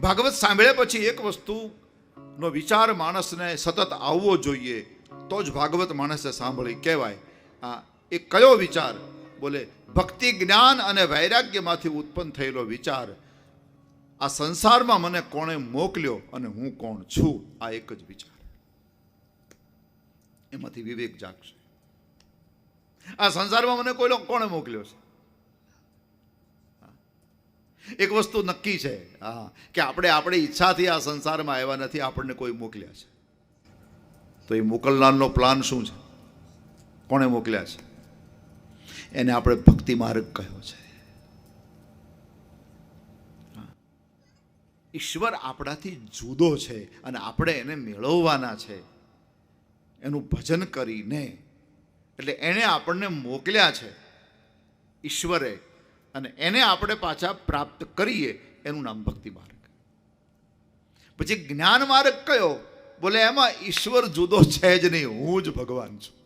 ભાગવત સાંભળ્યા પછી એક વસ્તુનો વિચાર માણસને સતત આવવો જોઈએ, તો જ ભાગવત માણસે સાંભળી કહેવાય. આ એ કયો વિચાર? બોલે, ભક્તિ, જ્ઞાન અને વૈરાગ્યમાંથી ઉત્પન્ન થયેલો વિચાર. આ સંસારમાં મને કોણે મોકલ્યો અને હું કોણ છું? આ એક જ વિચાર. એમાંથી વિવેક જાગશે. આ સંસારમાં મને કોઈ કોણે મોકલ્યો છે? એક વસ્તુ નક્કી છે, હા, કે આપણે આપણી ઈચ્છાથી આ સંસારમાં આવ્યા નથી, આપણને કોઈ મોકલ્યા છે. તો એ મોકલનારનો પ્લાન શું છે? કોણે મોકલ્યા છે? એને આપણે ભક્તિ માર્ગ કહ્યો છે? ઈશ્વર આપણાથી જુદો છે અને આપણે એને મેળવવાના છે. એનું ભજન કરીને, એટલે એણે આપણને મોકલ્યા છે. ઈશ્વરે અને એને આપણે પાછા પ્રાપ્ત કરીએ એનું નામ ભક્તિ માર્ગ. પછી જ્ઞાન માર્ગ કયો? બોલે, એમાં ઈશ્વર જુદો છે જ નહીં, હું જ ભગવાન છું.